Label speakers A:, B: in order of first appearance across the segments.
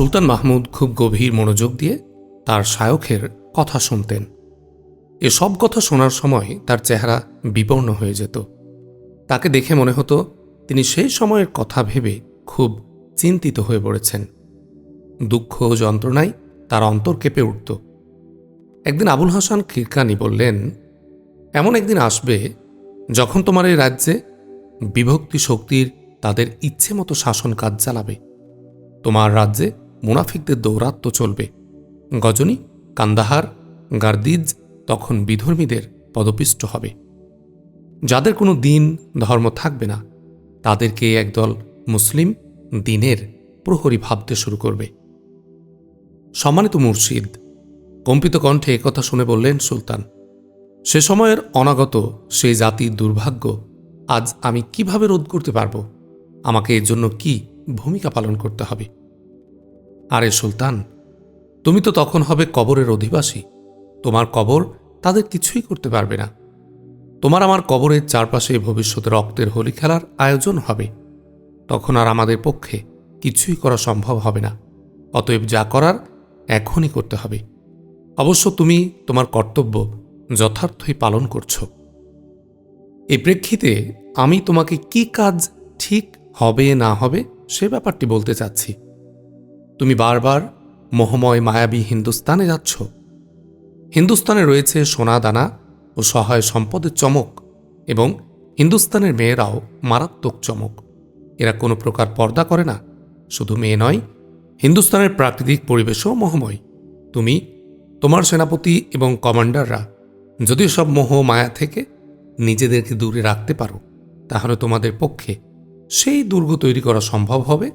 A: সুলতান মাহমুদ খুব গভীর মনোযোগ দিয়ে তার শায়কের কথা শুনতেন। এসব কথা শোনার সময় তার চেহারা বিপন্ন হয়ে যেত। তাকে দেখে মনে হতো তিনি সেই সময়ের কথা ভেবে খুব চিন্তিত হয়ে পড়েছেন। দুঃখ ও যন্ত্রণায় তার অন্তর কেঁপে উঠত। একদিন আবুল হাসান খিরকানি বললেন, এমন একদিন আসবে যখন তোমার এই রাজ্যে বিভক্তি শক্তির তাদের ইচ্ছে মতো শাসন কাজ চালাবে। তোমার রাজ্যে মুনাফিকদের দৌরাত্ম চলবে। গজনী, কান্দাহার, গার্দিজ তখন বিধর্মীদের পদপিষ্ট হবে। যাদের কোনো দিন ধর্ম থাকবে না, তাদেরকে একদল মুসলিম দিনের প্রহরী ভাবতে শুরু করবে। সম্মানিত মুর্শিদ, কম্পিত কণ্ঠে একথা শুনে বললেন সুলতান, সে সময়ের অনাগত সেই জাতির দুর্ভাগ্য আজ আমি কীভাবে রোধ করতে পারব? আমাকে এর জন্য কি ভূমিকা পালন করতে হবে? আরে সুলতান, তুমি তো তখন হবে কবরের অধিবাসী। তোমার কবর তাদের কিছুই করতে পারবে না। তোমার আমার কবরের চারপাশে ভবিষ্যতে রক্তের হোলি খেলার আয়োজন হবে। তখন আর আমাদের পক্ষে কিছুই করা সম্ভব হবে না। অতএব যা করার এখনই করতে হবে। অবশ্য তুমি তোমার কর্তব্য যথার্থই পালন করছ। এই প্রেক্ষিতে আমি তোমাকে কি কাজ ঠিক হবে না হবে সে ব্যাপারটি বলতে চাচ্ছি। তুমি বারবার মোহময় মায়াবী হিন্দুস্তানে যাচ্ছ। হিন্দুস্তানে রয়েছে সোনা দানা ও সহায় সম্পদের চমক এবং হিন্দুস্তানের মেয়েরাও মারাত্মক চমক। এরা কোনো প্রকার পর্দা করে না, শুধু মেয়ে নয়, হিন্দুস্তানের প্রাকৃতিক পরিবেশও মোহময়। তুমি, তোমার সেনাপতি এবং কমান্ডাররা, যদি সব মোহ মায়া থেকে নিজেদেরকে দূরে রাখতে পারো, তাহলে তোমাদের পক্ষে সেই দুর্গ তৈরি করা সম্ভব হবে।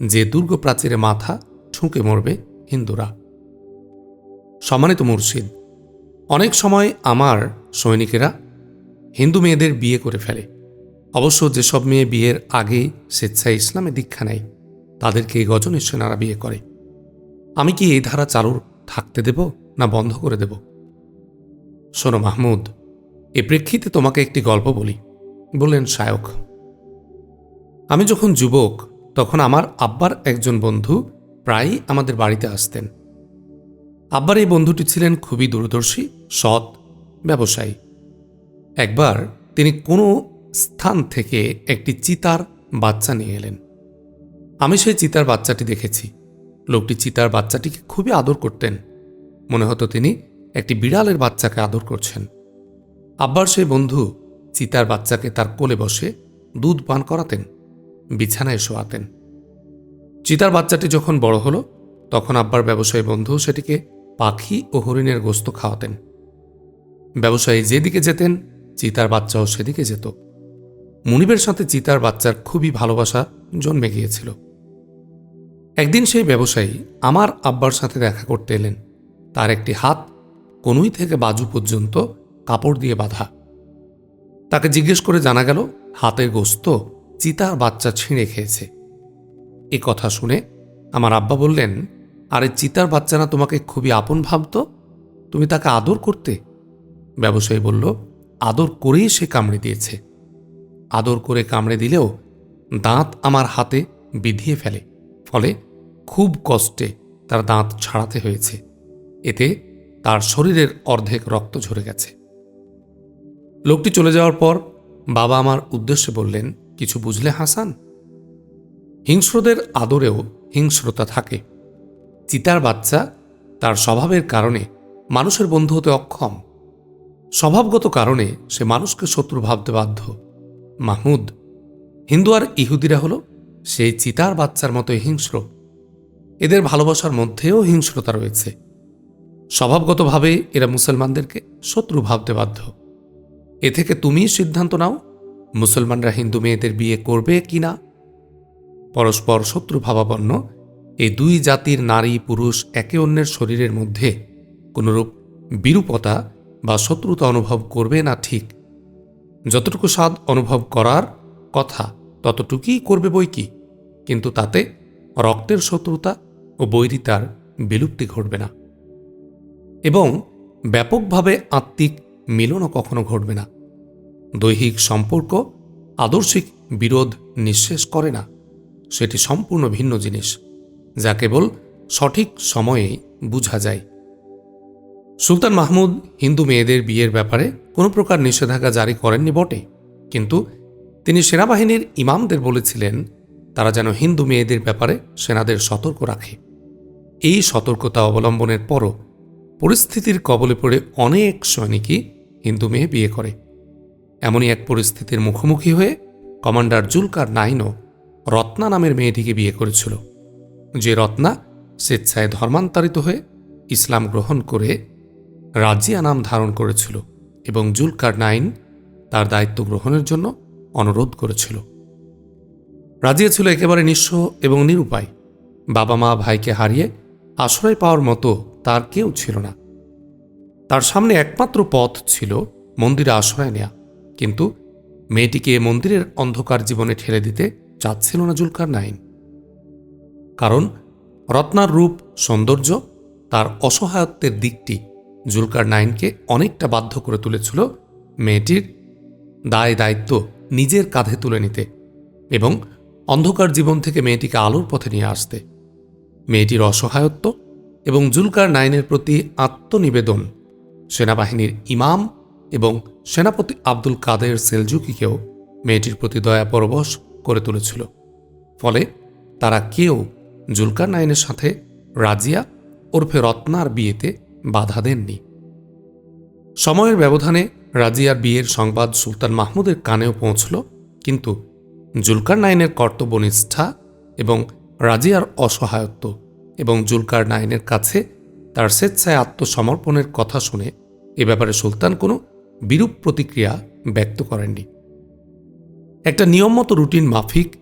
A: যে দুর্গ প্রাচীরে মাথা ঠুঁকে মরবে হিন্দুরা। সম্মানিত মুর্শিদ, অনেক সময় আমার সৈনিকেরা হিন্দু মেয়েদের বিয়ে করে ফেলে। অবশ্য যেসব মেয়ে বিয়ের আগে স্বেচ্ছায় ইসলামে দীক্ষা নেয়, তাদেরকে গজনের সেনারা বিয়ে করে। আমি কি এই ধারা চালু থাকতে দেব না বন্ধ করে দেব? শোনো মাহমুদ, এ প্রেক্ষিতে তোমাকে একটি গল্প বলি, বললেন শায়ক আমি যখন যুবক তখন আমার আব্বার একজন বন্ধু প্রায়ই আমাদের বাড়িতে আসতেন। আব্বার এই বন্ধুটি ছিলেন খুবই দূরদর্শী, সৎ, ব্যবসায়ী। একবার তিনি কোনো স্থান থেকে একটি চিতার বাচ্চা নিয়ে এলেন। আমি সেই চিতার বাচ্চাটি দেখেছি। লোকটি চিতার বাচ্চাটিকে খুবই আদর করতেন। মনে হতো তিনি একটি বিড়ালের বাচ্চাকে আদর করছেন। আব্বার সেই বন্ধু চিতার বাচ্চাকে তার কোলে বসে দুধ পান করাতেন। বিছানায় শোয়াতেন। চিতার বাচ্চাটি যখন বড় হলো, তখন আব্বার ব্যবসায়ী বন্ধু সেটিকে পাখি ও হরিণের গোস্ত খাওয়াতেন। ব্যবসায়ী যেদিকে যেতেন, চিতার বাচ্চাও সেদিকে যেত। মুনিবের সাথে চিতার বাচ্চার খুবই ভালোবাসা জন্মে গিয়েছিল। একদিন সেই ব্যবসায়ী আমার আব্বার সাথে দেখা করতে এলেন। তার একটি হাত কনুই থেকে বাজু পর্যন্ত কাপড় দিয়ে বাঁধা। তাকে জিজ্ঞেস করে জানা গেল, হাতের গোস্ত চিতার বাচ্চা ছিঁড়ে খেয়েছে। এ কথা শুনে আমার আব্বা বললেন, আরে চিতার বাচ্চা না তোমাকে খুবই আপন ভাবত? তুমি তাকে আদর করতে? ব্যবসায়ী বলল, আদর করেই সে কামড়ে দিয়েছে। আদর করে কামড়ে দিলেও দাঁত আমার হাতে বিধিয়ে ফেলে, ফলে খুব কষ্টে তার দাঁত ছাড়াতে হয়েছে। এতে তার শরীরের অর্ধেক রক্ত ঝরে গেছে। লোকটি চলে যাওয়ার পর বাবা আমার উদ্দেশ্যে বললেন কিছু বুঝলে, হাসান? হিংস্রদের আদরেও হিংস্রতা থাকে। চিতার বাচ্চা তার স্বভাবের কারণে মানুষের বন্ধু হতে অক্ষম। স্বভাবগত কারণে সে মানুষকে শত্রু ভাবতে বাধ্য। মাহমুদ, হিন্দু আর ইহুদিরা হল সেই চিতার বাচ্চার মতো হিংস্র। এদের ভালোবাসার মধ্যেও হিংস্রতা রয়েছে। স্বভাবগতভাবে এরা মুসলমানদেরকে শত্রু ভাবতে বাধ্য। এ থেকে তুমি সিদ্ধান্ত নাও মুসলমানরা হিন্দু মেয়েদের বিয়ে করবে কি না? পরস্পর শত্রু ভাবাপন্ন। এই দুই জাতির নারী পুরুষ একে অন্যের শরীরের মধ্যে কোনরূপ বিরূপতা বা শত্রুতা অনুভব করবে না ঠিক। যতটুকু স্বাদ অনুভব করার কথা, ততটুকুই করবে বই কি? কিন্তু তাতে রক্তের শত্রুতা ও বৈরিতার বিলুপ্তি ঘটবে না। এবং ব্যাপকভাবে আত্মিক মিলনও কখনো ঘটবে না। দৈহিক সম্পর্ক আদর্শিক বিরোধ নিঃশেষ করে না। সেটি সম্পূর্ণ ভিন্ন জিনিস, যা কেবল সঠিক সময়ে বুঝা যায়। সুলতান মাহমুদ হিন্দু মেয়েদের বিয়ের ব্যাপারে কোনো প্রকার নিষেধাজ্ঞা জারি করেননি বটে, কিন্তু তিনি সেনাবাহিনীর ইমামদের বলেছিলেন, তারা যেন হিন্দু মেয়েদের ব্যাপারে সেনাদের সতর্ক রাখে। এই সতর্কতা অবলম্বনের পরও পরিস্থিতির কবলে পড়ে অনেক সৈনিকই হিন্দু মেয়ে বিয়ে করে। এমনই এক পরিস্থিতির মুখোমুখি হয়ে কমান্ডার জুলকার নাইনও রত্না নামের মেয়েটিকে বিয়ে করেছিল। যে রত্না স্বেচ্ছায় ধর্মান্তরিত হয়ে ইসলাম গ্রহণ করে রাজিয়া নাম ধারণ করেছিল এবং জুলকার নাইন তার দায়িত্ব গ্রহণের জন্য অনুরোধ করেছিল। রাজিয়া ছিল একেবারে নিঃস্ব এবং নিরুপায়। বাবা মা ভাইকে হারিয়ে আশ্রয় পাওয়ার মতো তার কেউ ছিল না। তার সামনে একমাত্র পথ ছিল মন্দিরে আশ্রয় নেয়া। কিন্তু মেয়েটিকে মন্দিরের অন্ধকার জীবনে ঠেলে দিতে চাচ্ছিল না জুলকার নাইন। কারণ রত্নার রূপ সৌন্দর্য, তার অসহায়ত্বের দিকটি জুলকার নাইনকে অনেকটা বাধ্য করে তুলেছিল মেয়েটির দায় দায়িত্ব নিজের কাঁধে তুলে নিতে এবং অন্ধকার জীবন থেকে মেয়েটিকে আলোর পথে নিয়ে আসতে। মেয়েটির অসহায়ত্ব এবং জুলকার নাইনের প্রতি আত্মনিবেদন সেনাবাহিনীর ইমাম এবং সেনাপতি আব্দুল কাদের সেলজুকিকেও মেয়েটির প্রতি দয়া পরবশ করে তুলেছিল। ফলে তারা কেউ জুলকার নাইনের সাথে রাজিয়া ওরফে রত্নার বিয়েতে বাধা দেননি। সময়ের ব্যবধানে রাজিয়ার বিয়ের সংবাদ সুলতান মাহমুদের কানেও পৌঁছল, কিন্তু জুলকার নাইনের কর্তব্যনিষ্ঠা এবং রাজিয়ার অসহায়ত্ব এবং জুলকার নাইনের কাছে তার স্বেচ্ছায় আত্মসমর্পণের কথা শুনে এ ব্যাপারে সুলতান কোনো বিরূপ প্রতিক্রিয়া ব্যক্ত করেননি। একটা নিয়মমতো রুটিন মাফিক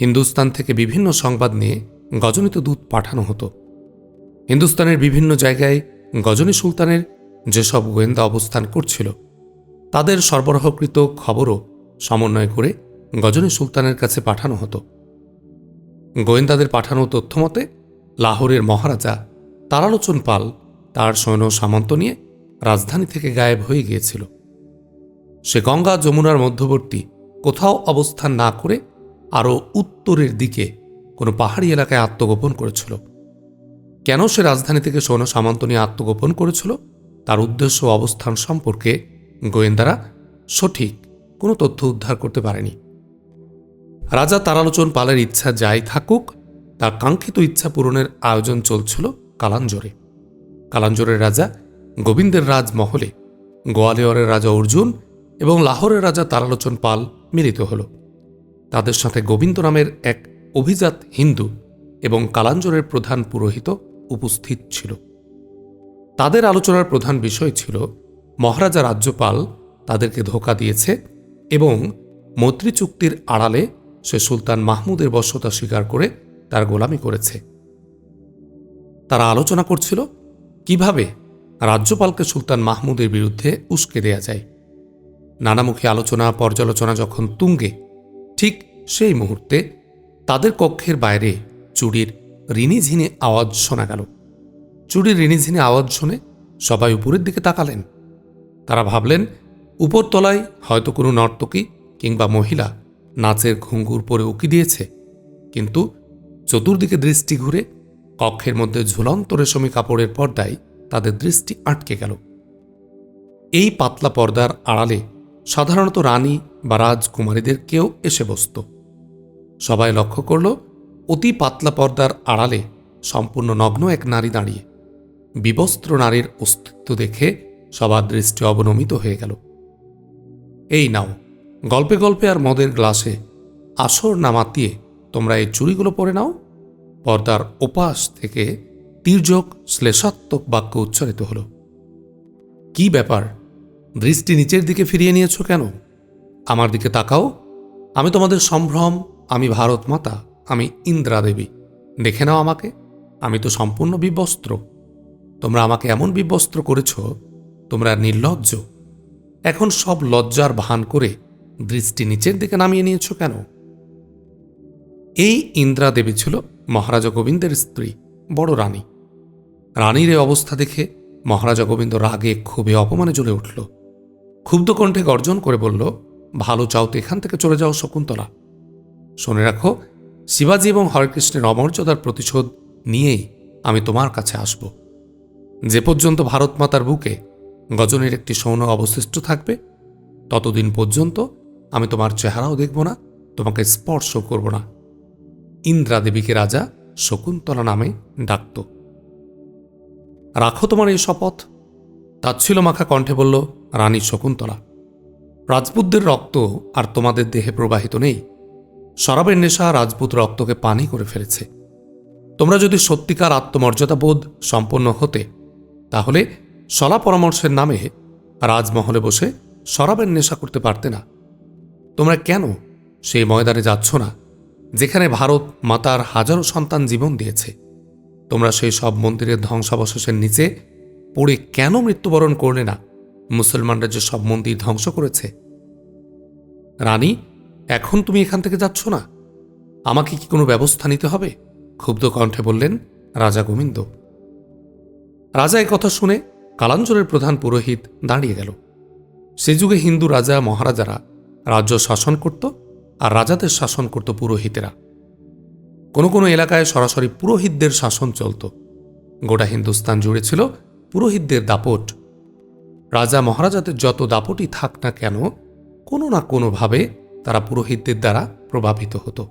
A: হিন্দুস্তান থেকে বিভিন্ন সংবাদ নিয়ে গজনিত দূত পাঠানো হতো। হিন্দুস্তানের বিভিন্ন জায়গায় গজনী সুলতানের যেসব গোয়েন্দা অবস্থান করছিল, তাদের সরবরাহকৃত খবরও সমন্বয় করে গজনী সুলতানের কাছে পাঠানো হতো। গোয়েন্দাদের পাঠানো তথ্যমতে, লাহোরের মহারাজা তারালোচন পাল তার সৈন্য সামন্ত নিয়ে রাজধানী থেকে গায়েব হয়ে গিয়েছিল। সে গঙ্গা যমুনার মধ্যবর্তী কোথাও অবস্থান না করে আরও উত্তরের দিকে কোনো পাহাড়ি এলাকায় আত্মগোপন করেছিল। কেন সে রাজধানী থেকে সৈন্য সামন্ত নিয়ে আত্মগোপন করেছিল? তার উদ্দেশ্য অবস্থান সম্পর্কে গোয়েন্দারা সঠিক কোনো তথ্য উদ্ধার করতে পারেনি। রাজা তারালোচন পালের ইচ্ছা যাই থাকুক, তার কাঙ্ক্ষিত ইচ্ছা পূরণের আয়োজন চলছিল কালাঞ্জরে। কালাঞ্জরের রাজা গোবিন্দের রাজমহলে গোয়ালিয়রের রাজা অর্জুন এবং লাহোরের রাজা তারালোচন পাল মিলিত হল। তাদের সাথে গোবিন্দ নামের এক অভিজাত হিন্দু এবং কালাঞ্জরের প্রধান পুরোহিত উপস্থিত ছিল। তাদের আলোচনার প্রধান বিষয় ছিল, মহারাজা রাজ্যপাল তাদেরকে ধোকা দিয়েছে এবং মৈত্রী চুক্তির আড়ালে সে সুলতান মাহমুদের বশ্যতা স্বীকার করে তার গোলামি করেছে। তারা আলোচনা করছিল, কীভাবে রাজ্যপালকে সুলতান মাহমুদের বিরুদ্ধে উস্কে দেয়া যায়। নানামুখী আলোচনা, পর্যালোচনা যখন তুঙ্গে, ঠিক সেই মুহূর্তে তাদের কক্ষের বাইরে চুরির রিনিঝিনে আওয়াজ শোনা গেল। চুরির রিনিঝিনে আওয়াজ শুনে সবাই উপরের দিকে তাকালেন। তারা ভাবলেন, উপরতলায় হয়তো কোনো নর্তকী কিংবা মহিলা নাচের ঘুঙ্গুর পরে উকি দিয়েছে। কিন্তু চতুর্দিকে দৃষ্টি ঘুরে কক্ষের মধ্যে ঝুলন্ত রেশমি কাপড়ের পর্দায় তাদের দৃষ্টি আটকে গেল। এই পাতলা পর্দার আড়ালে সাধারণত রানী বা রাজকুমারীদের কেউ এসে বসত। সবাই লক্ষ্য করল, অতি পাতলা পর্দার আড়ালে সম্পূর্ণ নগ্ন এক নারী দাঁড়িয়ে। বিবস্ত্র নারীর অস্তিত্ব দেখে সবার দৃষ্টি অবনমিত হয়ে গেল। এই নাও, গল্পে গল্পে আর মদের গ্লাসে আসর না মাতিয়ে তোমরা এই চুরিগুলো পরে নাও। পর্দার ওপাশ থেকে তীর্যক শ্লেষাত্মক বাক্য উচ্চারিত হল। কি ব্যাপার? দৃষ্টি নিচের দিকে ফিরিয়ে নিয়েছ কেন? আমার দিকে তাকাও। আমি তোমাদের সম্ভ্রম, আমি ভারত মাতা, আমি ইন্দ্রা দেবী। দেখে নাও আমাকে, আমি তো সম্পূর্ণ বিবস্ত্র। তোমরা আমাকে এমন বিবস্ত্র করেছ, তোমরা নির্লজ্জ। এখন সব লজ্জার ভান করে দৃষ্টি নিচের দিকে নামিয়ে নিয়েছ কেন? এই ইন্দ্রা দেবী ছিল মহারাজা গোবিন্দের স্ত্রী, বড় রানী। রানীর এই অবস্থা দেখে মহারাজা গোবিন্দ রাগে ক্ষোভে অপমানে জ্বলে উঠল। ক্ষুব্ধ কণ্ঠে গর্জন করে বলল, ভালো চাও তো এখান থেকে চলে যাও শকুন্তলা। শুনে রাখো, শিবাজী এবং হরেকৃষ্ণের অমর্যাদার প্রতিশোধ নিয়েই আমি তোমার কাছে আসব। যে পর্যন্ত ভারত মাতার বুকে গজনের একটি সৌন অবশিষ্ট থাকবে, ততদিন পর্যন্ত আমি তোমার চেহারাও দেখব না, তোমাকে স্পর্শ করব না। ইন্দ্রা দেবীকে রাজা শকুন্তলা নামে ডাকত। রাখো তোমার এই শপথ। তাচ্ছিল মাখা কণ্ঠে বলল রানী শকুন্তলা। রাজপুতদের রক্ত আর তোমাদের দেহে প্রবাহিত নেই। শরাবের নেশা রাজপুত রক্তকে পানি করে ফেলেছে। তোমরা যদি সত্যিকার আত্মমর্যাদা বোধ সম্পন্ন হতে, তাহলে সলা পরামর্শের নামে রাজমহলে বসে শরাবের নেশা করতে পারতে না। তোমরা কেন সেই ময়দানে যাচ্ছ না, যেখানে ভারত মাতার হাজারো সন্তান জীবন দিয়েছে? তোমরা সেই সব মন্দিরের ধ্বংসাবশেষের নিচে পড়ে কেন মৃত্যুবরণ করলে না? মুসলমানরা যে সব মন্দির ধ্বংস করেছে। রানী, এখন তুমি এখান থেকে যাচ্ছ না? আমাকে কি কোনো ব্যবস্থা নিতে হবে? ক্ষুব্ধ কণ্ঠে বললেন রাজা গোবিন্দ। রাজা কথা শুনে কালাঞ্চলের প্রধান পুরোহিত দাঁড়িয়ে গেল। সে যুগে হিন্দু রাজা, মহারাজারা রাজ্য শাসন করত আর রাজাদের শাসন করত পুরোহিতেরা। কোনো কোনো এলাকায় সরাসরি পুরোহিতদের শাসন চলত। গোটা হিন্দুস্তান জুড়ে ছিল পুরোহিতদের দাপট। রাজা মহারাজাদের যত দাপটই থাক না কেন, কোনো না কোনোভাবে তারা পুরোহিতদের দ্বারা প্রভাবিত হতো।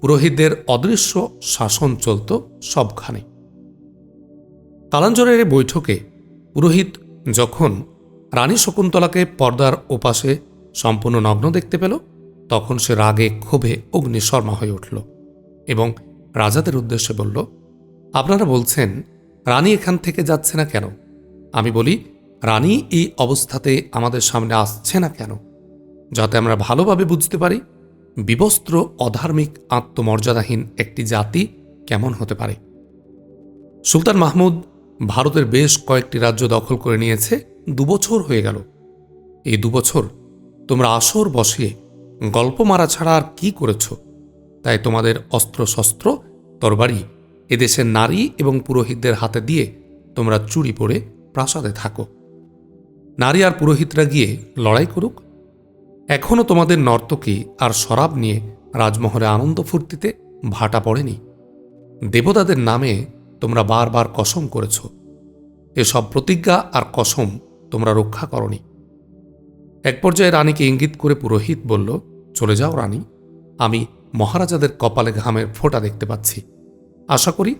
A: পুরোহিতদের অদৃশ্য শাসন চলত সবখানে। কালাঞ্জরের বৈঠকে পুরোহিত যখন রানী শকুন্তলাকে পর্দার ওপাশে সম্পূর্ণ নগ্ন দেখতে পেল, তখন সে রাগে, ক্ষোভে, অগ্নিশর্মা হয়ে উঠল এবং রাজাদের উদ্দেশ্যে বলল, আপনারা বলছেন রানী এখান থেকে যাচ্ছে না কেন? আমি বলি রানী এই অবস্থাতে আমাদের সামনে আসছে না কেন? যাতে আমরা ভালোভাবে বুঝতে পারি, বিবস্ত্র অধার্মিক আত্মমর্যাদাহীন একটি জাতি কেমন হতে পারে। সুলতান মাহমুদ ভারতের বেশ কয়েকটি রাজ্য দখল করে নিয়েছে, দুবছর হয়ে গেল। এই দুবছর তোমরা আসর বসিয়ে গল্প মারা ছাড়া আর কি করেছ? তাই তোমাদের অস্ত্রশস্ত্র, তরবারি, এদেশের নারী এবং পুরোহিতদের হাতে দিয়ে তোমরা চুরি পরে প্রাসাদে থাকো। নারী আর পুরোহিতরা গিয়ে লড়াই করুক। এখনও তোমাদের নর্তকী আর শরাব নিয়ে রাজমহলে আনন্দ ফুর্তিতে ভাটা পড়েনি। দেবতাদের নামে তোমরা বারবার কসম করেছ। এসব প্রতিজ্ঞা আর কসম তোমরা রক্ষা করনি। এক পর্যায়ে রানীকে ইঙ্গিত করে পুরোহিত বলল, চলে যাও রানী, আমি মহারাজাদের কপালে ঘামের ফোঁটা দেখতে পাচ্ছি। আশা করি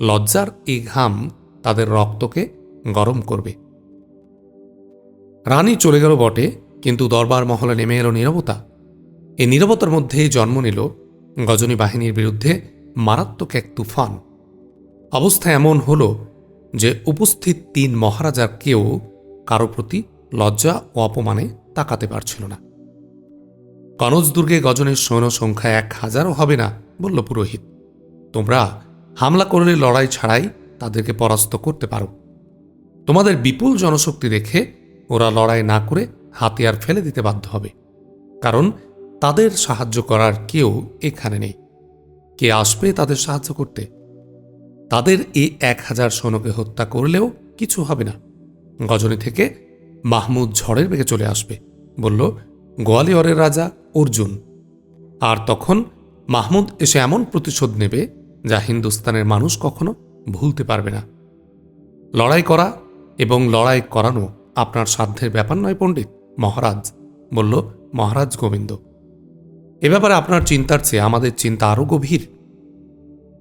A: লজ্জার এই ঘাম তাদের রক্তকে গরম করবে। রানী চলে গেল বটে, কিন্তু দরবার মহলে নেমে এলো নীরবতা। এই নীরবতার মধ্যেই জন্ম নিল গজনী বাহিনীর বিরুদ্ধে মারাত্মক এক তুফান। অবস্থা এমন হল যে উপস্থিত তিন মহারাজার কেউ কারও প্রতি লজ্জা ও অপমানে তাকাতে পারছিল না। কনজ দুর্গে গজনের সৈন্য সংখ্যা এক হাজারও হবে না, বলল পুরোহিত। তোমরা হামলা করলে, লড়াই ছাড়াই তাদেরকে পরাস্ত করতে পারো। তোমাদের বিপুল জনশক্তি দেখে ওরা লড়াই না করে হাতিয়ার ফেলে দিতে বাধ্য হবে। কারণ তাদের সাহায্য করার কেউ এখানে নেই। কে আসবে তাদের সাহায্য করতে? তাদের এই এক হাজার সৈন্যকে হত্যা করলেও কিছু হবে না। গজনী থেকে মাহমুদ ঝড়ের বেগে চলে আসবে, বলল, গোয়ালিয়রের রাজা অর্জুন। আর তখন মাহমুদ এসে এমন প্রতিশোধ নেবে যা হিন্দুস্তানের মানুষ কখনো ভুলতে পারবে না। লড়াই করা এবং লড়াই করানো আপনার সাধ্যের ব্যাপার নয়, পণ্ডিত। মহারাজ, বলল, মহারাজ গোবিন্দ, এ ব্যাপারে আপনার চিন্তার চেয়ে আমাদের চিন্তা আরও গভীর।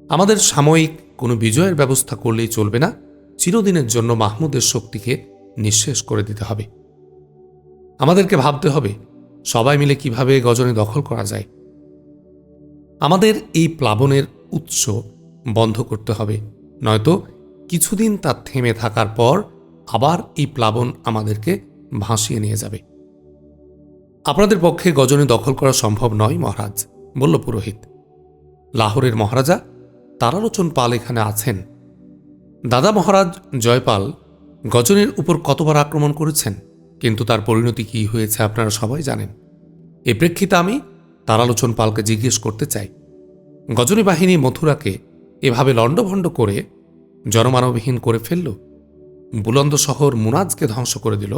A: আমাদের সাময়িক কোনো বিজয়ের ব্যবস্থা করলেই চলবে না, চিরদিনের জন্য মাহমুদের শক্তিকে নিঃশেষ করে দিতে হবে। আমাদেরকে ভাবতে হবে, সবাই মিলে কীভাবে গজনে দখল করা যায়। আমাদের এই প্লাবনের উৎস বন্ধ করতে হবে, নয়তো কিছুদিন তার থেমে থাকার পর আবার এই প্লাবন আমাদেরকে ভাসিয়ে নিয়ে যাবে। আপনাদের পক্ষে গজনে দখল করা সম্ভব নয়, মহারাজ, বলল পুরোহিত। লাহোরের মহারাজা তারালোচন পাল এখানে আছেন। দাদা মহারাজ জয়পাল গজনের উপর কতবার আক্রমণ করেছেন, কিন্তু তার পরিণতি কি হয়েছে আপনারা সবাই জানেন। এ প্রেক্ষিতে আমি তারালোচন পালকে জিজ্ঞেস করতে চাই। গজনী বাহিনী মথুরাকে এভাবে লণ্ডভণ্ড করে জনমানবহীন করে ফেলল? বুলন্দ শহর মুনাজকে ধ্বংস করে দিল।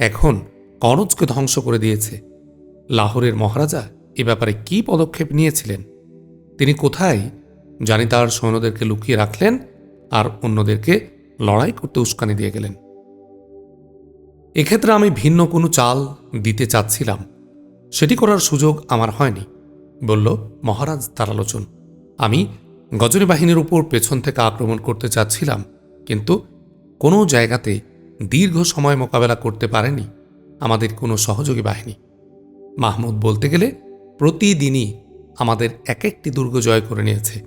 A: এখন কনজকে ধ্বংস করে দিয়েছে। লাহোরের মহারাজা এ ব্যাপারে কি পদক্ষেপ নিয়েছিলেন? তিনি কোথায়? জানি তার সৈন্যদেরকে লুকিয়ে রাখলেন আর অন্যদেরকে লড়াই করতে উস্কানি দিয়ে গেলেন। এক্ষেত্রে আমি ভিন্ন কোনো চাল দিতে চাচ্ছিলাম। সেটি করার সুযোগ আমার হয়নি, বলল মহারাজ তারালোচন আমি গজনী বাহিনীর উপর পেছন থেকে আক্রমণ করতে চাচ্ছিলাম, কিন্তু কোনো জায়গাতে দীর্ঘ সময় মোকাবেলা করতে পারেনি আমাদের কোনো সহযোগী বাহিনী। মাহমুদ বলতে গেলে প্রতিদিনই আমাদের এক একটি দুর্গ জয় করে নিয়েছে।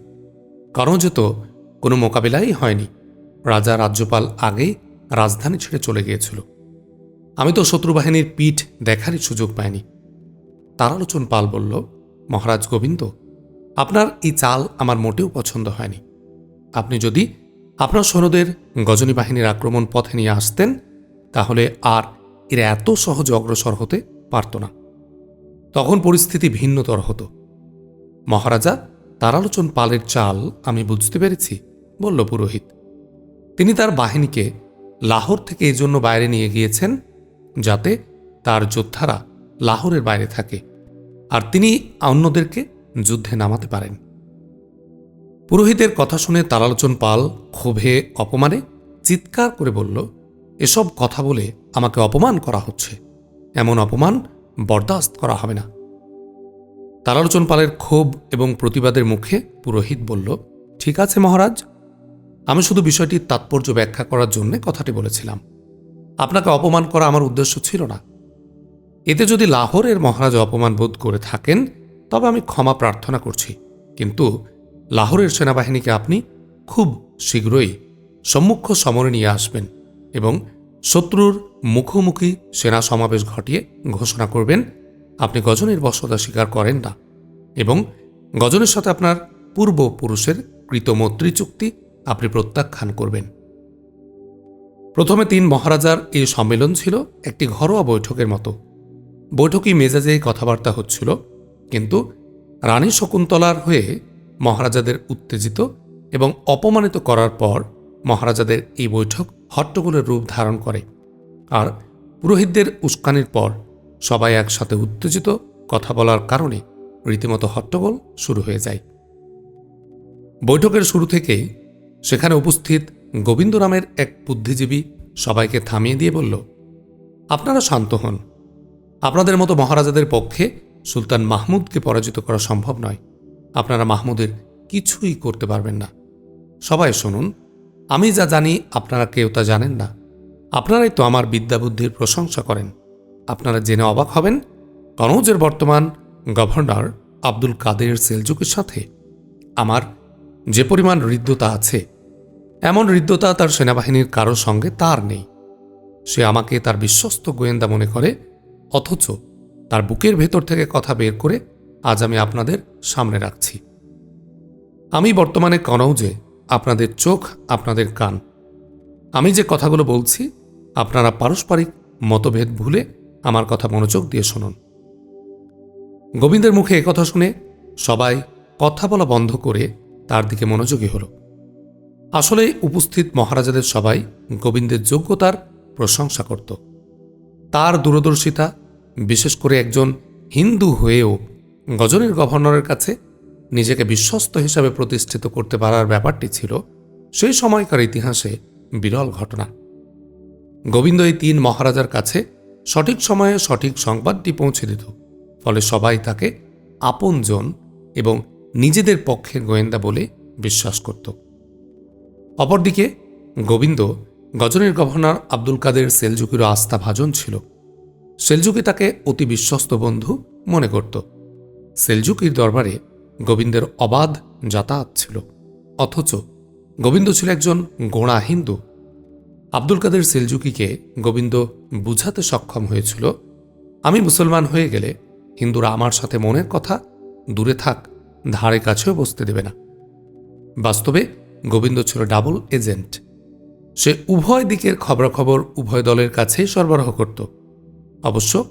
A: করঞ্জ তো কোনো মোকাবিলাই হয়নি। রাজা রাজ্যপাল আগেই রাজধানী ছেড়ে চলে গিয়েছিল। আমি তো শত্রু বাহিনীর পিঠ দেখারই সুযোগ পাইনি। তারালোচন পাল বলল, মহারাজ গোবিন্দ, আপনার এই চাল আমার মোটেও পছন্দ হয়নি। আপনি যদি আপনার সৈন্যদের গজনী বাহিনীর আক্রমণ পথে নিয়ে আসতেন, তাহলে আর এরা এত সহজে অগ্রসর হতে পারত না। তখন পরিস্থিতি ভিন্নতর হতো। মহারাজা তারালোচন পালের চাল, আমি বুঝতে পেরেছি, বলল পুরোহিত। তিনি তার বাহিনীকে লাহোর থেকে এই জন্য বাইরে নিয়ে গিয়েছেন, যাতে তার যোদ্ধারা লাহোরের বাইরে থাকে, আর তিনি অন্যদেরকে যুদ্ধে নামাতে পারেন। পুরোহিতের কথা শুনে তারালোচন পাল ক্ষোভে অপমানে চিৎকার করে বলল, এসব কথা বলে আমাকে অপমান করা হচ্ছে। এমন অপমান বরদাস্ত করা হবে না। তারালোচন পালের ক্ষোভ এবং প্রতিবাদের মুখে পুরোহিত বলল, ঠিক আছে মহারাজ, আমি শুধু বিষয়টির তাৎপর্য ব্যাখ্যা করার জন্য কথাটি বলেছিলাম। আপনাকে অপমান করা আমার উদ্দেশ্য ছিল না। এতে যদি লাহোরের মহারাজ অপমান বোধ করে থাকেন, তবে আমি ক্ষমা প্রার্থনা করছি। কিন্তু লাহোরের সেনাবাহিনীকে আপনি খুব শীঘ্রই সম্মুখ সমরে নিয়ে আসবেন এবং শত্রুর মুখোমুখি সেনা সমাবেশ ঘটিয়ে ঘোষণা করবেন, আপনি গজনের বসতা স্বীকার করেন না এবং গজনের সাথে আপনার পূর্বপুরুষের কৃত মৈত্রী চুক্তি আপনি প্রত্যাখ্যান করবেন। প্রথমে তিন মহারাজার এই সম্মেলন ছিল একটি ঘরোয়া বৈঠকের মতো। বৈঠকই মেজাজে কথাবার্তা হচ্ছিল, কিন্তু রানী শকুন্তলার হয়ে মহারাজাদের উত্তেজিত এবং অপমানিত করার পর মহারাজাদের এই বৈঠক হট্টগোলের রূপ ধারণ করে। আর পুরোহিতদের উস্কানির পর সবাই একসাথে উত্তেজিত কথা বলার কারণে রীতিমতো হট্টগোল শুরু হয়ে যায়। বৈঠকের শুরু থেকেই সেখানে উপস্থিত গোবিন্দ নামের এক বুদ্ধিজীবী সবাইকে থামিয়ে দিয়ে বলল, আপনারা শান্ত হন। আপনাদের মতো মহারাজাদের পক্ষে সুলতান মাহমুদকে পরাজিত করা সম্ভব নয়। আপনারা মাহমুদের কিছুই করতে পারবেন না। সবাই শুনুন, আমি যা জানি আপনারা কেউ তা জানেন না। আপনারাই তো আমার বিদ্যাবুদ্ধির প্রশংসা করেন। আপনারা জেনে অবাক হবেন কনৌজের বর্তমান গভর্নর আব্দুল কাদের সেলজুকের সাথে আমার যে পরিমাণ হৃদ্যতা আছে, এমন হৃদ্যতা তার সেনাবাহিনীর কারও সঙ্গে তার নেই। সে আমাকে তার বিশ্বস্ত গোয়েন্দা মনে করে, অথচ তার বুকের ভেতর থেকে কথা বের করে আজ আমি আপনাদের সামনে রাখছি। আমি বর্তমানে কনৌজে আপনাদের চোখ, আপনাদের কান। আমি যে কথাগুলো বলছি, আপনারা পারস্পরিক মতভেদ ভুলে আমার কথা মনোযোগ দিয়ে শুনুন। গোবিন্দের মুখে কথা শুনে সবাই কথা বলা বন্ধ করে তার দিকে মনোযোগী হল। আসলে উপস্থিত মহারাজাদের সবাই গোবিন্দের যোগ্যতার প্রশংসা করত। তার দূরদর্শিতা, বিশেষ করে একজন হিন্দু হয়েও গজনের গভর্নরের কাছে নিজেকে বিশ্বস্ত হিসাবে প্রতিষ্ঠিত করতে পারার ব্যাপারটি ছিল সেই সময়কার ইতিহাসে বিরল ঘটনা। গোবিন্দ এই তিন মহারাজার কাছে সঠিক সময়ে সঠিক সংবাদটি পৌঁছে দিত, ফলে সবাই তাকে আপনজন এবং নিজেদের পক্ষের গোয়েন্দা বলে বিশ্বাস করত। অপরদিকে গোবিন্দ গজনের গভর্নর আব্দুল কাদের সেলজুকিরও আস্থা ভাজন ছিল। সেলজুকি তাকে অতি বিশ্বস্ত বন্ধু মনে করত। সেলজুকির দরবারে গোবিন্দের অবাধ যাতায়াত ছিল। অথচ গোবিন্দ ছিল একজন গোড়া হিন্দু। আব্দুল কাদের সেলজুকিকে গোবিন্দ বুঝাতে সক্ষম হয়েছিল, আমি মুসলমান হয়ে গেলে হিন্দুরা আমার সাথে মনের কথা দূরে থাক, ধারে কাছেও বসতে দেবে না। বাস্তবে গোবিন্দ ছিল ডাবল এজেন্ট। সে উভয় দিকের খবরাখবর উভয় দলের কাছেই সরবরাহ করত। অবশ্য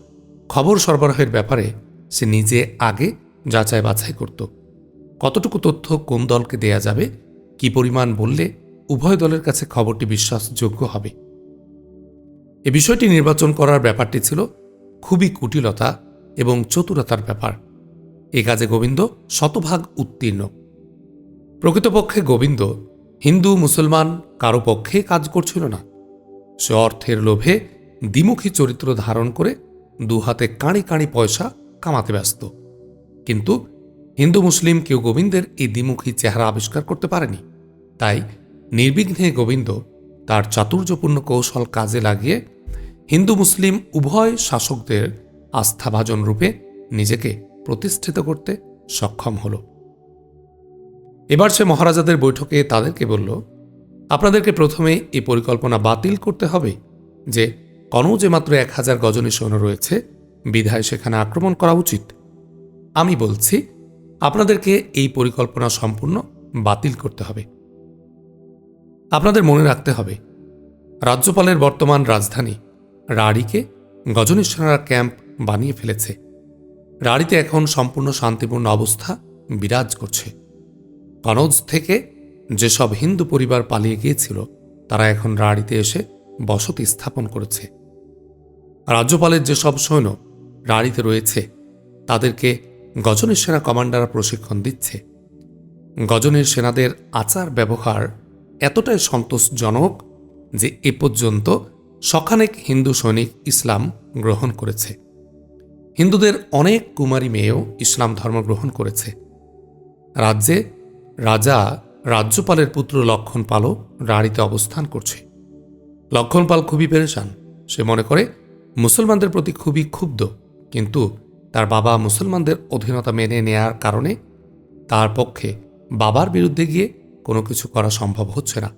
A: খবর সরবরাহের ব্যাপারে সে নিজে আগে যাচাই বাছাই করত। কতটুকু তথ্য কোন দলকে দেয়া যাবে, কি পরিমাণ বললে উভয় দলের কাছে খবরটি বিশ্বাসযোগ্য হবে। এ বিষয়টি নির্বাচন করার ব্যাপারটি ছিল খুবই কুটিলতা এবং চতুরতার ব্যাপার। এ কাজে গোবিন্দ শতভাগ উত্তীর্ণ। প্রকৃতপক্ষে গোবিন্দ হিন্দু, মুসলমান কারও পক্ষে কাজ করছিল না। সে অর্থের লোভে দ্বিমুখী চরিত্র ধারণ করে দুহাতে কাঁড়ি কাঁড়ি পয়সা কামাতে ব্যস্ত। কিন্তু হিন্দু, মুসলিম কেউ গোবিন্দের এই দ্বিমুখী চেহারা আবিষ্কার করতে পারেনি। তাই নির্বিঘ্নে গোবিন্দ তার চাতুর্যপূর্ণ কৌশল কাজে লাগিয়ে হিন্দু, মুসলিম উভয় শাসকদের আস্থাভাজন রূপে নিজেকে প্রতিষ্ঠিত করতে সক্ষম হল। এবার সে মহারাজাদের বৈঠকে তাদেরকে বলল, আপনাদেরকে প্রথমে এই পরিকল্পনা বাতিল করতে হবে যে কনৌজে মাত্র এক হাজার গজনী সৈন্য রয়েছে বিধায় সেখানে আক্রমণ করা উচিত। আমি বলছি, আপনাদেরকে এই পরিকল্পনা সম্পূর্ণ বাতিল করতে হবে। আপনাদের মনে রাখতে হবে, রাজ্যপালের বর্তমান রাজধানী রাড়িকে গজনীশ্বরা ক্যাম্প বানিয়ে ফেলেছে। রাড়িতে এখন সম্পূর্ণ শান্তিপূর্ণ অবস্থা বিরাজ করছে। কনৌজ থেকে যেসব হিন্দু পরিবার পালিয়ে গিয়েছিল, তারা এখন রাড়িতে এসে বসতি স্থাপন করেছে। রাজ্যপালের যেসব সৈন্য রাড়িতে রয়েছে। তাদেরকে গজনের সেনা কমান্ডাররা প্রশিক্ষণ দিচ্ছে। গজনের সেনাদের আচার ব্যবহার এতটাই সন্তোষজনক যে এ পর্যন্ত শখানেক হিন্দু সৈনিক ইসলাম গ্রহণ করেছে। হিন্দুদের অনেক কুমারী মেয়েও ইসলাম ধর্ম গ্রহণ করেছে। রাজ্যে রাজা রাজ্যপালের পুত্র লক্ষণ পালও রাড়িতে অবস্থান করছে। লক্ষণপাল খুবই পেরেশান। সে মনে করে, মুসলমানদের প্রতি খুবই ক্ষুব্ধ। কিন্তু তার বাবা মুসলমানদের অধীনতা মেনে নেয়ার কারণে তার পক্ষে বাবার বিরুদ্ধে গিয়ে কোনো কিছু করা সম্ভব হচ্ছে না।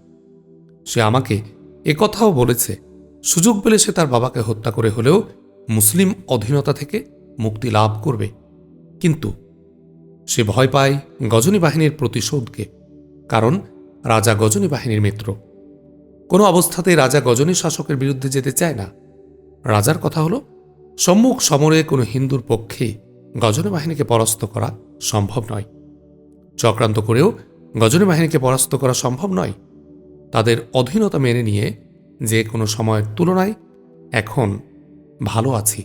A: সে আমাকে একথাও বলেছে, সুযোগ পেলে সে তার বাবাকে হত্যা করে হলেও মুসলিম অধীনতা থেকে মুক্তি লাভ করবে। কিন্তু সে ভয় পায় গজনী বাহিনীর প্রতিশোধকে, কারণ রাজা গজনী বাহিনীর মিত্র। কোনো অবস্থাতেই রাজা গজনী শাসকের বিরুদ্ধে যেতে চায় না। রাজার কথা হলো সম্মুখ সমরে কোনো হিন্দুর পক্ষে গজনী বাহিনীকে পরাস্ত করা সম্ভব নয়। চক্রান্ত করেও গজনী বাহিনীকে পরাস্ত করা সম্ভব নয়। তাদের অধীনতা মেনে নিয়ে যে কোনো সময়ের তুলনায় এখন ভালো আছি।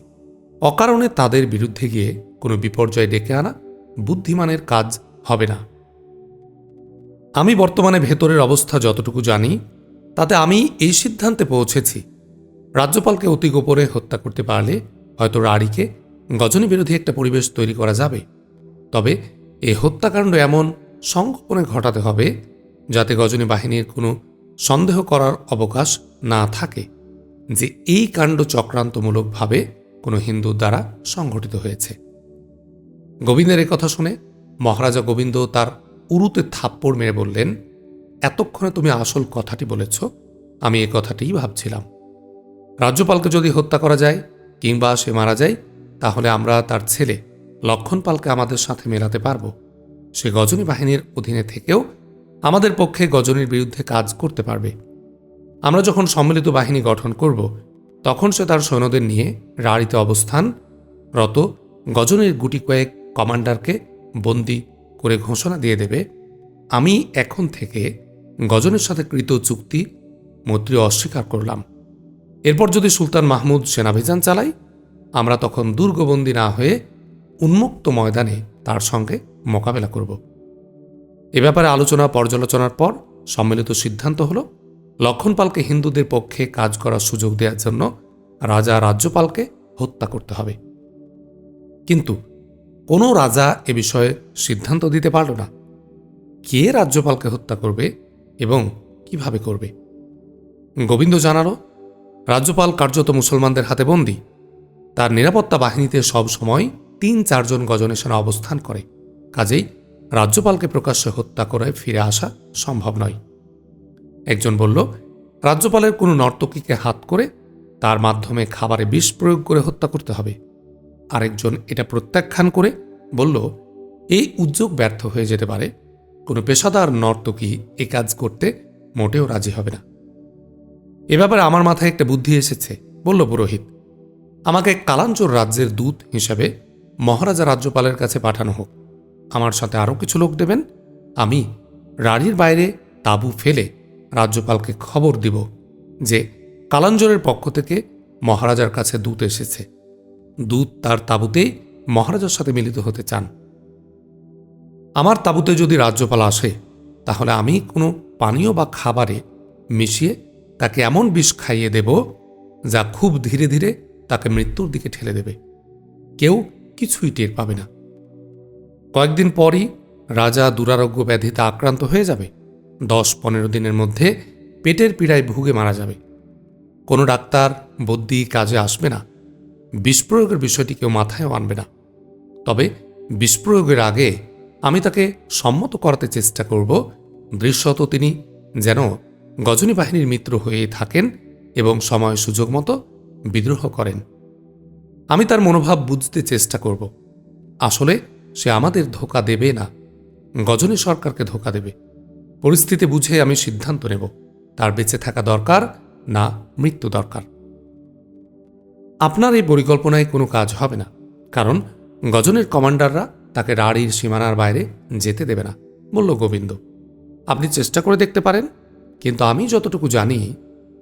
A: অকারণে তাদের বিরুদ্ধে গিয়ে কোনো বিপর্যয় ডেকে আনা বুদ্ধিমানের কাজ হবে না। আমি বর্তমানে ভেতরের অবস্থা যতটুকু জানি, তাতে আমি এই সিদ্ধান্তে পৌঁছেছি। রাজ্যপালকে অতি গোপনে হত্যা করতে পারলে হয়তো রাড়িকে গজনী বিরোধী একটা পরিবেশ তৈরি করা যাবে। তবে এ হত্যাকাণ্ড এমন সংগোপনে ঘটাতে হবে যাতে গজনী বাহিনীর কোনো সন্দেহ করার অবকাশ না থাকে যে এই কাণ্ড চক্রান্তমূলকভাবে কোনো হিন্দুর দ্বারা সংঘটিত হয়েছে। গোবিন্দের এ কথা শুনে মহারাজা গোবিন্দ তার উরুতে থাপ্পড় মেরে বললেন, এতক্ষণে তুমি আসল কথাটি বলেছ, আমি এ কথাটিই ভাবছিলাম। রাজ্যপালকে যদি হত্যা করা যায় কিংবা সে মারা যায়, তাহলে আমরা তার ছেলে লক্ষণপালকে আমাদের সাথে মেলাতে পারব। সে গজনী বাহিনীর অধীনে থেকেও আমাদের পক্ষে গজনীর বিরুদ্ধে কাজ করতে পারবে। আমরা যখন সম্মিলিত বাহিনী গঠন করব, তখন সে তার সৈন্যদের নিয়ে রাড়িতে অবস্থান, রত গজনীর গুটি কয়েক কমান্ডারকে বন্দি করে ঘোষণা দিয়ে দেবে, আমি এখন থেকে গজনের সাথে কৃত চুক্তি মৈত্রী অস্বীকার করলাম। এরপর যদি সুলতান মাহমুদ সেনাভিযান চালাই আমরা তখন দুর্গবন্দী না হয়ে উন্মুক্ত ময়দানে তার সঙ্গে মোকাবেলা করব। এ ব্যাপারে আলোচনা পর্যালোচনার পর সম্মিলিত সিদ্ধান্ত হল, লক্ষণপালকে হিন্দুদের পক্ষে কাজ করার সুযোগ দেওয়ার জন্য রাজা রাজ্যপালকে হত্যা করতে হবে। কিন্তু কোনো রাজা এ বিষয়ে সিদ্ধান্ত দিতে পারল না। কে রাজ্যপালকে হত্যা করবে এবং কীভাবে করবে? গোবিন্দ জানালো রাজ্যপাল কার্যত মুসলমানদের হাতে বন্দী। তার নিরাপত্তা বাহিনীতে সব সময় তিন চারজন গজনের সেনা অবস্থান করে। কাজেই রাজ্যপালকে প্রকাশ্যে হত্যা করে ফিরে আসা সম্ভব নয়। একজন বলল, রাজ্যপালের কোনো নর্তকীকে হাত করে তার মাধ্যমে খাবারে বিষ প্রয়োগ করে হত্যা করতে হবে। আরেকজন এটা প্রত্যাখ্যান করে বলল, এই উদ্যোগ ব্যর্থ হয়ে যেতে পারে। কোনো পেশাদার নর্তকী এ কাজ করতে মোটেও রাজি হবে না। এ ব্যাপারে আমার মাথায় একটা বুদ্ধি এসেছে, বলল পুরোহিত। আমাকে কালাঞ্চর রাজ্যের দূত হিসাবে মহারাজা রাজ্যপালের কাছে পাঠানো হোক। আমার সাথে আরও কিছু লোক দেবেন। আমি রাড়ির বাইরে তাঁবু ফেলে রাজ্যপালকে খবর দিব যে কালাঞ্জরের পক্ষ থেকে মহারাজার কাছে দূত এসেছে। দূত তার তাঁবুতেই মহারাজার সাথে মিলিত হতে চান। আমার তাঁবুতে যদি রাজ্যপাল আসে, তাহলে আমি কোনো পানীয় বা খাবারে মিশিয়ে তাকে এমন বিষ খাইয়ে দেব যা খুব ধীরে ধীরে তাকে মৃত্যুর দিকে ঠেলে দেবে। কেউ কিছুই টের পাবে না। কয়েকদিন পরই রাজা দুরারোগ্য ব্যাধিতে আক্রান্ত হয়ে যাবে। দশ পনেরো দিনের মধ্যে পেটের পীড়ায় ভুগে মারা যাবে। কোনো ডাক্তার বদ্যি কাজে আসবে না। বিস্প্রয়োগের বিষয়টি কেউ মাথায়ও আনবে না। তবে বিস্প্রয়োগের আগে আমি তাকে সম্মত করাতে চেষ্টা করব। দৃশ্যত তিনি যেন গজনী বাহিনীর মিত্র হয়ে থাকেন এবং সময় সুযোগ মতো বিদ্রোহ করেন। আমি তার মনোভাব বুঝতে চেষ্টা করব। আসলে সে আমাদের ধোকা দেবে না। গজনী সরকারকে ধোকা দেবে। পরিস্থিতি বুঝে আমি সিদ্ধান্ত নেব। তার বেঁচে থাকা দরকার না মৃত্যু দরকার। আপনার এই পরিকল্পনায় কোনো কাজ হবে না। কারণ গজনের কমান্ডাররা তাকে রাড়ির সীমানার বাইরে যেতে দেবে না। বলল, গোবিন্দ, আপনি চেষ্টা করে দেখতে পারেন। কিন্তু আমি যতটুকু জানি,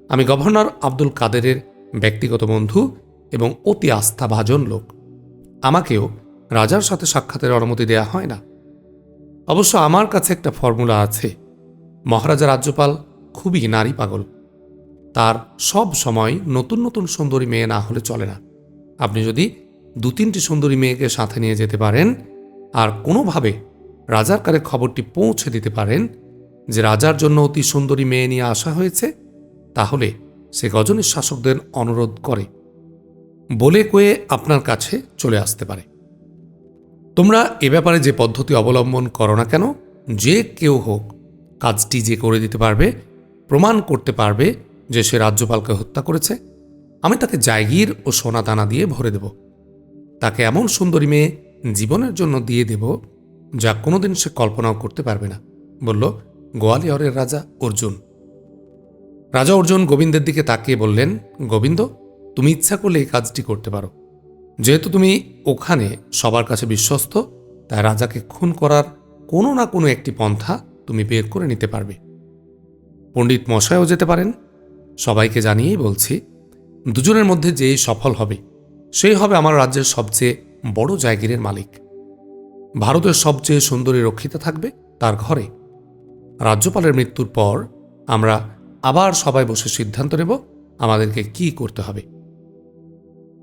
A: আমি গভর্নর আব্দুল কাদেরের ব্যক্তিগত বন্ধু এবং অতি আস্থাভাজন লোক। আমাকেও রাজার সাথে সাক্ষাতের অনুমতি দেয়া হয় না। অবশ্য আমার কাছে একটা ফর্মুলা আছে। মহারাজা রাজ্যপাল খুবই নারী পাগল। তার সব সময় নতুন নতুন সুন্দরী মেয়ে না হলে চলে না। আপনি যদি দু তিনটি সুন্দরী মেয়েকে সাথে নিয়ে যেতে পারেন, আর কোনোভাবে রাজার কারে খবরটি পৌঁছে দিতে পারেন যে রাজার জন্য অতি সুন্দরী মেয়ে নিয়ে আসা হয়েছে, তাহলে সে গজনীর শাসকদের অনুরোধ করে। বলে কয়ে আপনার কাছে চলে আসতে পারে। তোমরা এ ব্যাপারে যে পদ্ধতি অবলম্বন করো না কেন, যে কেউ হোক, কাজটি যে করে দিতে পারবে, প্রমাণ করতে পারবে যে সে রাজ্যপালকে হত্যা করেছে, আমি তাকে জায়গির ও সোনা দানা দিয়ে ভরে দেব। তাকে এমন সুন্দরী মেয়ে জীবনের জন্য দিয়ে দেব, যা কোনোদিন সে কল্পনাও করতে পারবে না। বলল গোয়ালিয়রের রাজা অর্জুন। রাজা অর্জুন গোবিন্দের দিকে তাকিয়ে বললেন, গোবিন্দ, তুমি ইচ্ছা করলে এই কাজটি করতে পারো। যেহেতু তুমি ওখানে সবার কাছে বিশ্বস্ত, তাই রাজাকে খুন করার কোনো না কোনো একটি পন্থা তুমি বের করে নিতে পারবে। পণ্ডিত মশায়ও যেতে পারেন। সবাইকে জানিয়েই বলছি, দুজনের মধ্যে যেই সফল হবে, সেই হবে আমার রাজ্যের সবচেয়ে বড় জায়গিরের মালিক। ভারতের সবচেয়ে সুন্দরী রক্ষিতা থাকবে তার ঘরে। রাজ্যপালের মৃত্যুর পর আমরা আবার সবাই বসে সিদ্ধান্ত নেব আমাদেরকে কি করতে হবে।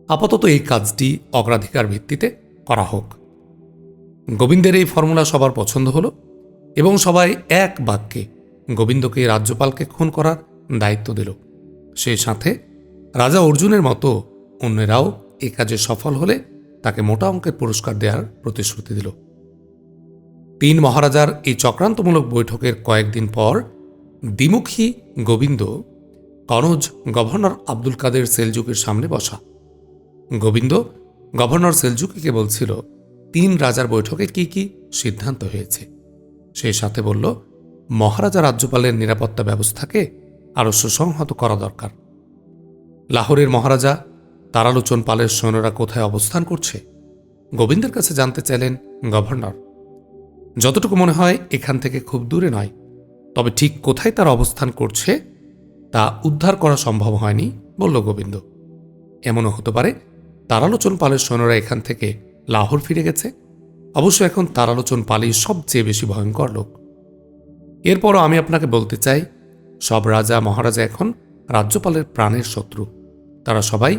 A: আপাতত এই কাজটি অগ্রাধিকার ভিত্তিতে করা হোক। গোবিন্দের এই ফর্মুলা সবার পছন্দ হলো এবং সবাই এক বাক্যে গোবিন্দকে রাজ্যপালকে খুন করার দায়িত্ব দিল। সেই সাথে রাজা অর্জুনের মতো অন্যেরাও এ কাজে সফল হলে তাকে মোটা অঙ্কের পুরস্কার দেওয়ার প্রতিশ্রুতি দিল। তিন মহারাজার এই চক্রান্তমূলক বৈঠকের কয়েকদিন পর দ্বিমুখী গোবিন্দ কনজ গভর্নর আব্দুল কাদের সেলজুকের সামনে বসা। গোবিন্দ গভর্নর সেলজুকিকে বলছিল তিন রাজার বৈঠকে কি কি সিদ্ধান্ত হয়েছে। সেই সাথে বলল, মহারাজা রাজ্যপালের নিরাপত্তা ব্যবস্থাকে আরও সুসংহত করা দরকার। লাহোরের মহারাজা তারালোচন পালের সৈন্যরা কোথায় অবস্থান করছে? গোবিন্দের কাছে জানতে চাইলেন গভর্নর। যতটুকু মনে হয় এখান থেকে খুব দূরে নয়। তবে ঠিক কোথায় তার অবস্থান করছে, তা উদ্ধার করা সম্ভব হয়নি, বলল গোবিন্দ। এমনও হতে পারে তারালোচন পালের সৈন্যরা এখান থেকে লাহোর ফিরে গেছে। অবশ্য এখন তারালোচন পালই সবচেয়ে বেশি ভয়ঙ্কর লোক। এরপরও আমি আপনাকে বলতে চাই, সব রাজা মহারাজা এখন রাজ্যপালের প্রাণের শত্রু। তারা সবাই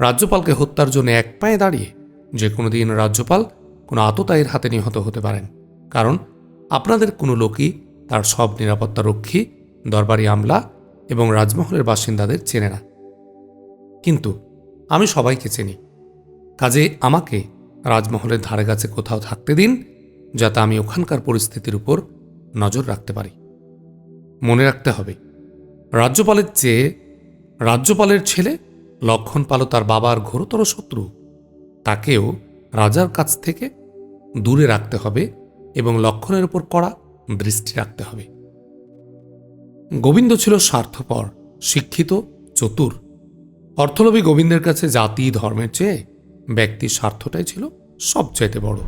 A: রাজ্যপালকে হত্যার জন্য এক পায়ে দাঁড়িয়ে, যে কোনো দিন রাজ্যপাল কোনো আততায়ীর হাতে নিহত হতে পারেন। কারণ আপনাদের কোনো লোকই তার সব নিরাপত্তা রক্ষী, দরবারি আমলা এবং রাজমহলের বাসিন্দাদের চেনে না। কিন্তু আমি সবাইকে চিনি। কাজে আমাকে রাজমহলের ধারে কাছে কোথাও থাকতে দিন, যাতে আমি ওখানকার পরিস্থিতির উপর নজর রাখতে পারি। মনে রাখতে হবে, রাজ্যপালের চেয়ে রাজ্যপালের ছেলে লক্ষণ পালও তার বাবার ঘোরতর শত্রু। তাকেও রাজার কাছ থেকে দূরে রাখতে হবে এবং লক্ষণের উপর কড়া দৃষ্টি রাখতে হবে। গোবিন্দ ছিল স্বার্থপর, শিক্ষিত, চতুর। অর্থলোভী গোবিন্দের কাছে জাতি, ধর্মের চেয়ে ব্যক্তির স্বার্থটাই ছিল সবচাইতে বড়।